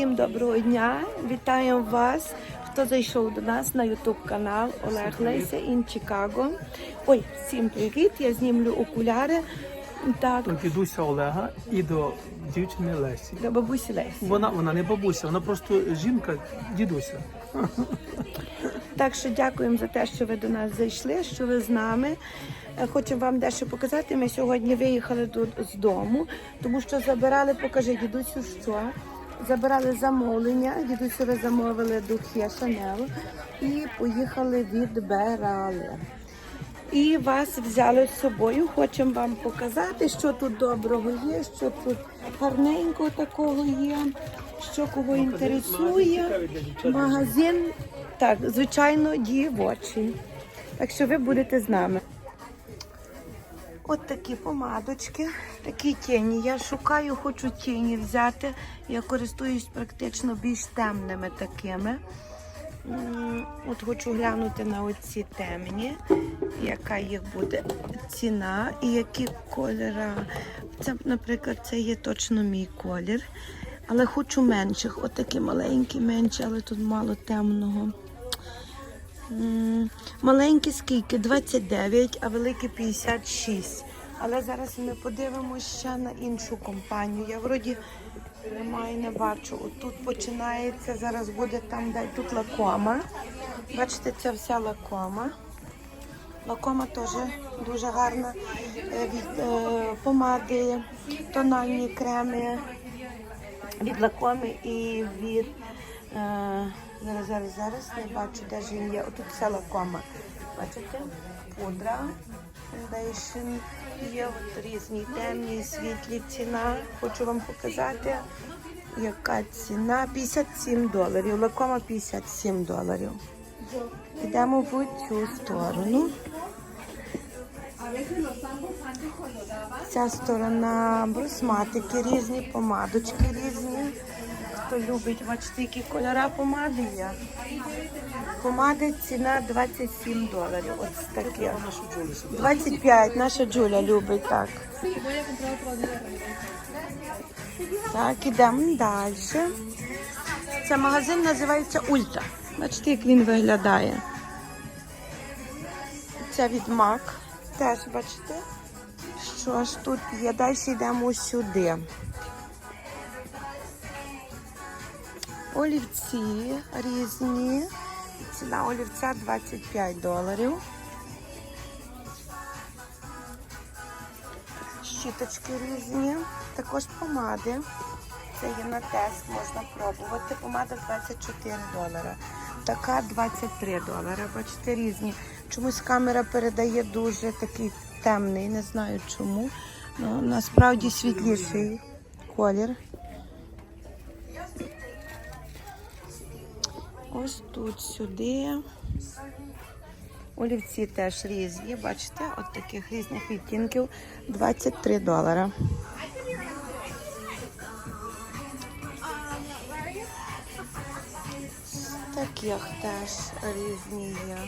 Всім доброго дня! Вітаємо вас, хто зайшов до нас на YouTube канал Олег Леся in Chicago. Ой, всім привіт! Я знімлю окуляри. Так, до дідуся Олега і до дівчини Лесі. до бабусі Лесі. Вона вона не бабуся, вона просто жінка дідуся. Так що дякуємо за те, що ви до нас зайшли, що ви з нами. Е, Хочемо вам дещо показати. Ми сьогодні виїхали тут з дому, тому що забирали, покажи дідусю, що забирали замовлення. Дідусю ви замовили духи Шанел і поїхали відбирали. І вас взяли з собою. Хочемо вам показати, що тут доброго є, що тут гарненького такого є, що кого інтересує. Магазин, так, звичайно, дівочий. Так що ви будете з нами. От такі помадочки, такі тіні. Я шукаю, хочу тіні взяти. Я користуюсь практично більш темними такими. От хочу глянути на оці темні, яка їх буде ціна і які кольори. Це, наприклад, це є точно мій колір. Але хочу менших. От такі маленькі, менші, але тут мало темного. Маленькі скільки? 29, а великі 56. Але зараз ми подивимося ще на іншу компанію. Я вроді немає, не бачу. Тут починається, зараз буде там, де тут лакома. Бачите, це вся лакома. Лакома теж дуже гарна. Е, Від е, помади, тональні креми від лакоми і від. Зараз, зараз, зараз не бачу, де ж він є. Отут вся лакома. Бачите? Пудра, фундейшн. Є от різні темні, світлі ціна. Хочу вам показати, яка ціна. 57 доларів. Лакома 57 доларів. Йдемо в цю сторону. Ця сторона брусматики різні, помадочки різні. Хто любить, бачите, які кольора помади є. Помади ціна 27 доларів. Ось таке. 25. Наша Джуля любить так. Так, ідемо далі. Це магазин називається Ультра. Бачите, як він виглядає. Це від Мак. Теж бачите, що ж тут є. Далі йдемо сюди. Олівці різні. Ціна олівця 25 доларів. Щіточки різні. Також помади. Це є на тест, можна пробувати. Помада 24 долара. Така 23 долара. Бачите, різні. Чомусь камера передає дуже такий темний, не знаю чому. Ну, насправді світліший колір. Ось тут сюди. Олівці теж різні, бачите, от таких різних відтінків 23 долара. Таких теж різні є.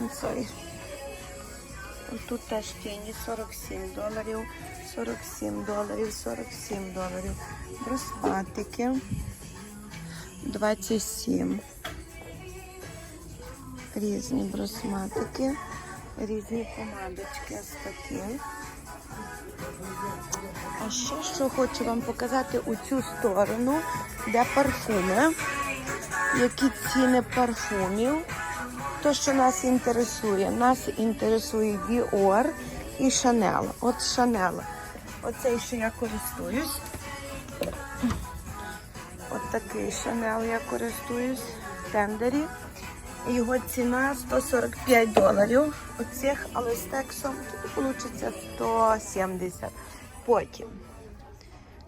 Sorry. Ось Тут теж тіні 47 доларів, 47 доларів, 47 доларів. Браслетики 27. Різні бросматики, різні помадочки ось такі. А ще що хочу вам показати у цю сторону, де парфуми, які ціни парфумів. То, що нас інтересує, нас інтересує Dior і Chanel. От Chanel. Оцей, що я користуюсь. От такий Chanel я користуюсь в тендері. Його ціна 145 доларів. Оцих, але з тексом вийде 170. Потім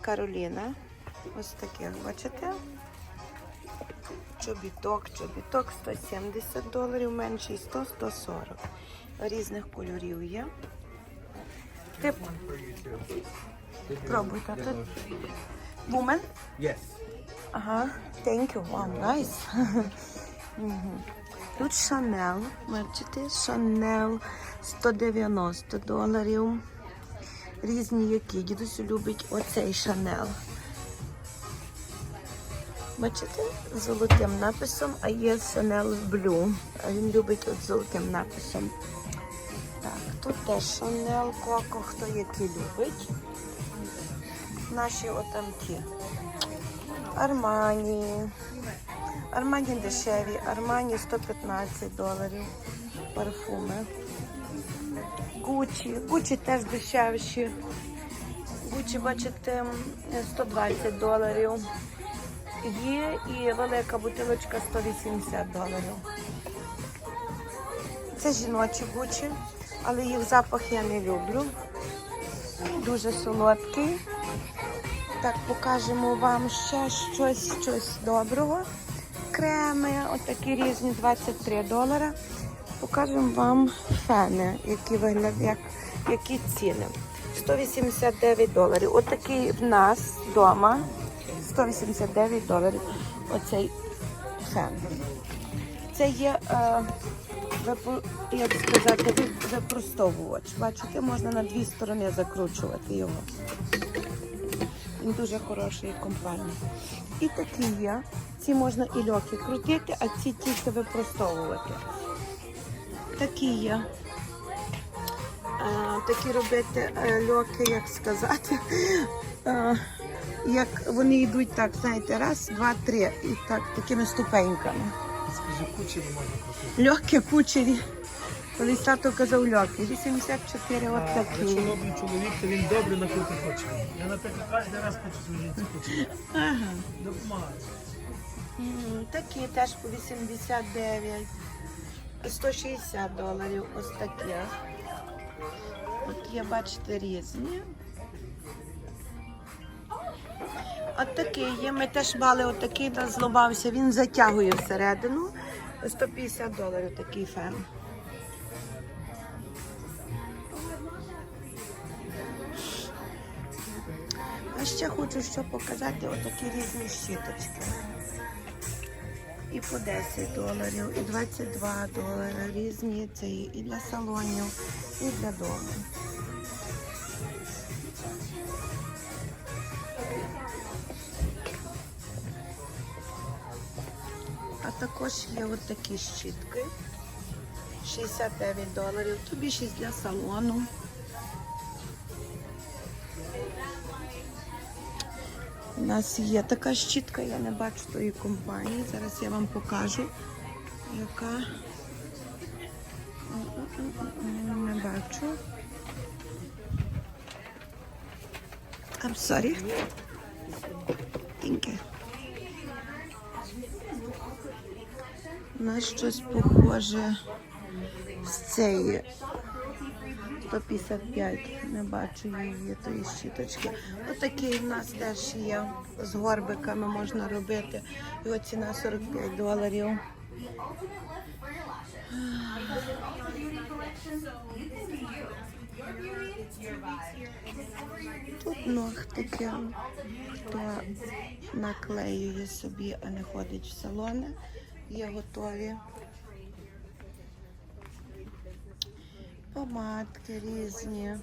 Кароліна. Ось таких, бачите? Чобіток, чобіток 170 доларів, менший 100, 140. Різних кольорів є. Ти пробуйте. Тут Woman? Yes. Ага, thank you. Wow, nice. Тут Chanel, бачите, Chanel 190 доларів. різні які. Дідусь любить оцей Шанел. Бачите, з золотим написом, а є Chanel Blue. Він любить от золотим написом. Так, тут теж Chanel, Coco, хто який любить. Наші отамки. Армані. Армані дешеві, Армані 115 доларів. Парфуми. Гучі. Гучі теж дешевші. Гучі, бачите, 120 доларів. Є і велика бутилочка 180 доларів. Це жіночі гучі, але їх запах я не люблю. Дуже солодкий. Так, покажемо вам ще щось, щось доброго. Креми, отакі різні 23 долара. Покажемо вам фени, які вигляд, як, які ціни. 189 доларів. Отакий в нас вдома. 189 доларів. Оцей фен. Це є, е, як сказати, випростовувач. Бачите, можна на дві сторони закручувати його. Він дуже хороший компанії. І такі є. Ці можна і льохи крутити, а ці тільки випростовувати. Такі є. Е, такі робити е, льоки, як сказати. Як вони йдуть так, знаєте, раз, два, три. І так, такими ступеньками. Скажи, кучі не можна купити. Легкі кучері. Колись тато казав легкі. 84 от такі. якщо добрий чоловік, то він добре накрутить кучі. Я, наприклад, кожен раз хочу служити кучі. Ага. Допомагаю. М, Такі теж по 89, 160 доларів. Ось такі. От є, бачите, різні. От такий є. Ми теж мали отакий, та злобався. Він затягує всередину. 150 доларів такий фен. А ще хочу що показати отакі різні щіточки. І по 10 доларів, і 22 долари різні. Це і для салонів, і для дому. Також є от такі щітки. 69 доларів. Тут більшість для салону. У нас є така щітка, я не бачу тої компанії. Зараз я вам покажу, яка не бачу. I'm sorry. Thank you. На щось похоже з цієї 155. Не бачу її тої щіточки. Отакий в нас теж є. З горбиками можна робити. Його ціна 45 доларів. Тут ногтики, хто наклеює собі, а не ходить в салони, є готові. Помадки різні,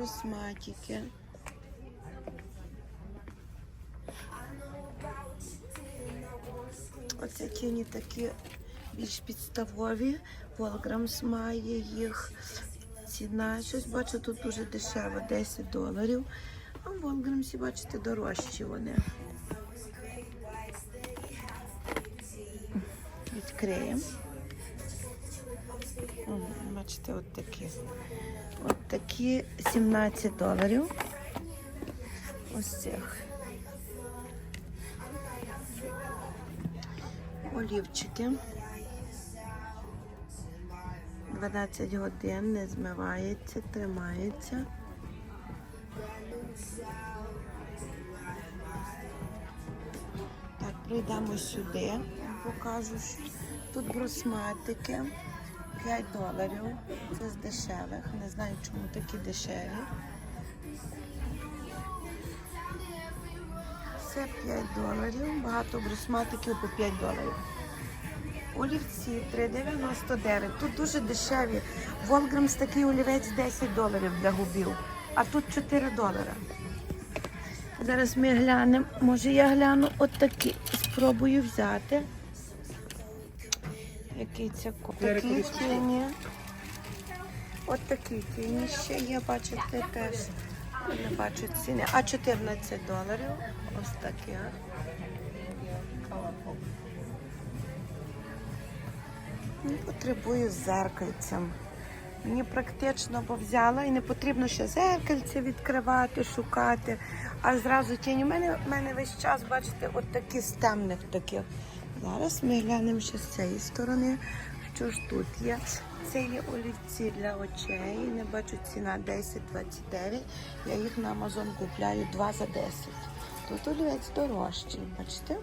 росматики. Оце тіні такі більш підставові. Волграмс має їх. Ціна, щось бачу, тут дуже дешево, 10 доларів. А в Волграмсі, бачите, дорожчі вони. Відкриємо. М, Бачите, от такі. От такі 17 доларів. Ось цих. Олівчики. 12 годин не змивається, тримається. Так, прийдемо сюди, покажу. що Тут брусматики 5 доларів. Це з дешевих. Не знаю, чому такі дешеві. Це 5 доларів. Багато брусматиків по 5 доларів. Олівці 3,99. Тут дуже дешеві. Волграмс такий олівець 10 доларів для губів, а тут 4 долари. Зараз ми глянемо. Може я гляну от. Спробую взяти. Який це Такі тіні. От такі тіні ще є, бачите, теж. Не бачу ціни. А 14 доларів. Ось такі. Не потребую зеркальцем. Мені практично бо взяла і не потрібно ще зеркальце відкривати, шукати. А зразу тінь. У мене, у мене весь час, бачите, от такі з темних таких. Зараз ми глянемо ще з цієї сторони, що ж тут є. Це є олівці для очей. Не бачу ціна 10,29. Я їх на Амазон купляю 2 за 10. Тут олівець дорожчий, бачите?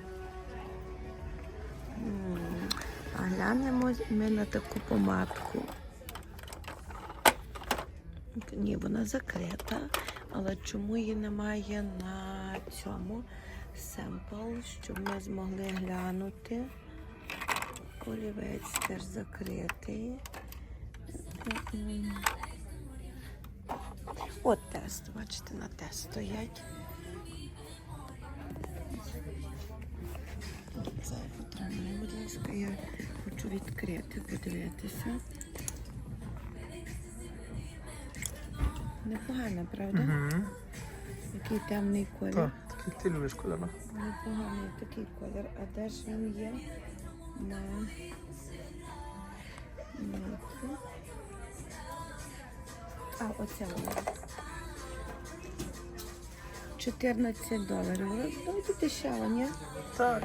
А глянемо ми на таку помадку. Ні, вона закрита, але чому її немає на цьому семпл, щоб ми змогли глянути. Олівець теж закритий. От тест, бачите, на тест стоять. Це потримай, будь ласка, я хочу відкрити, подивитися. Непогано, правда? Угу. Який темний колір. Так, ти любиш кольор. Непоганий такий колір. А де ж він є? На. А, оце воно. 14 доларів. Давайте дешево, ні? Так.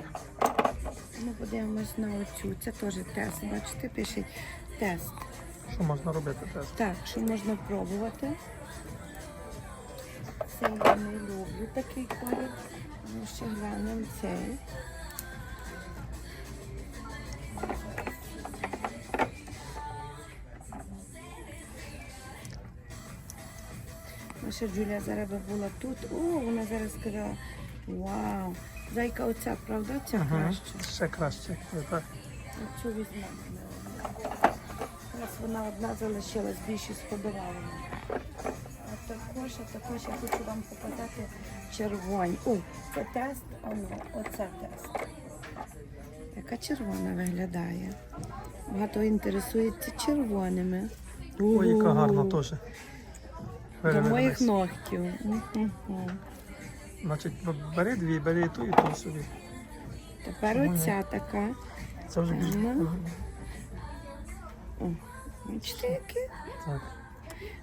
Ми подивимось на оцю. Це теж тест. Бачите, пишуть тест. Що можна робити тест? Так, що можна пробувати. Це я не люблю такий колір. Ну, ще глянемо цей. Наша Джулія зараз була тут. О, вона зараз сказала, вау. Зайка оця, правда? Ця Угу. краще. Ще краще. Так. Оцю візьмемо. Зараз вона одна залишилась, більше сподобала також, а також я хочу вам показати червоні. О, це тест, а ну, оце тест. Яка червона виглядає. Багато інтересується червоними. Ой, яка гарна теж. До моїх ногтів. Значить, бери дві, бери і ту, і ту собі. Тепер оця така. Це вже більш. Ага. О, бачите, яке? Так.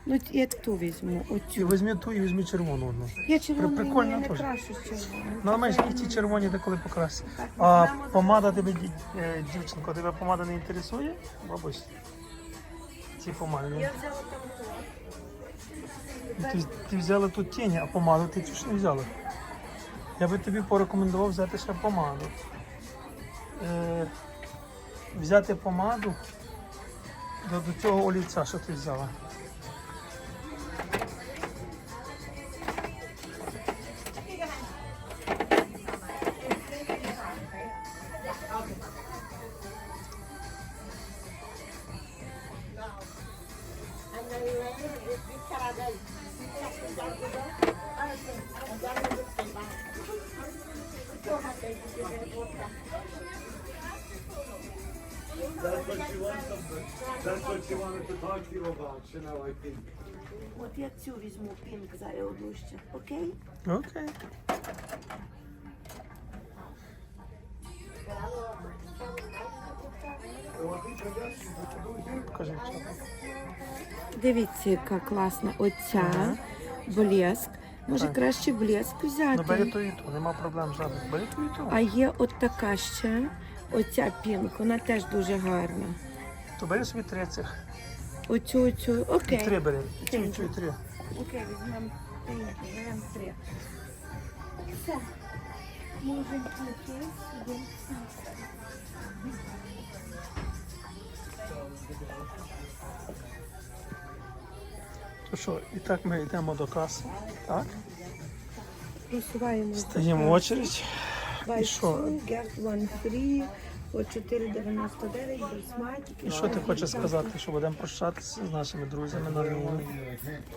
Ну, я ту візьму, І оцю. візьми ту і візьми червону одну. Я червону прикольно я не теж. крашу з червоною. Ну, маєш і ті червоні деколи покрасти. Так, А помада тебе, е, дівчинко, тебе помада не інтересує? Бабусь? Ці помади. Я взяла там то. Ти, ти взяла тут тіні, а помаду ти цю ж не взяла. Я би тобі порекомендував взяти ще помаду. Е, взяти помаду до, до цього олівця, що ти взяла. That's what she wants. That's what she wanted to talk to you about. You know, I think. От я цю візьму пінк зараз одну ще. Окей? Окей. Кажи, Дивіться, яка класна оця блеск. Може Так. краще блеск Ну бери взяти. ту і ту, нема проблем жодних. Бери ту і ту. А є от така ще. Оця пінк, вона теж дуже гарна. То бери собі три цих. Оцю, оцю. І Окей. три бери. Цю і цю і три. Окей, візьмемо три. Візьмемо три. Все. Можемо йти сюди. То що, і так ми йдемо до каси. Так? Просуваємо. Стаємо в очередь. І що? two, get one free. по 4,99. І що ти хочеш сказати, що будемо прощатися з нашими друзями на війні?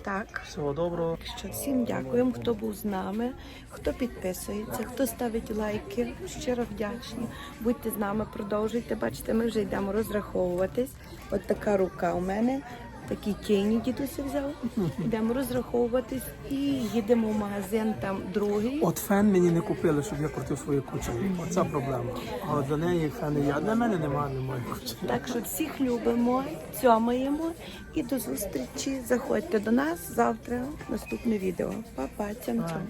Так. Всього доброго. Що всім дякуємо, хто був з нами, хто підписується, хто ставить лайки. Щиро вдячні. Будьте з нами, продовжуйте. Бачите, ми вже йдемо розраховуватись. От така рука у мене. Такі тіні дідуся взяв. Йдемо розраховуватись і їдемо в магазин там другий. От фен мені не купили, щоб я крутив свої кучері. Оця проблема. А от для неї фени. А для мене немає немає кучері. Так що всіх любимо, цьомаємо і до зустрічі. Заходьте до нас завтра. Наступне відео. Па-па, цям-цям.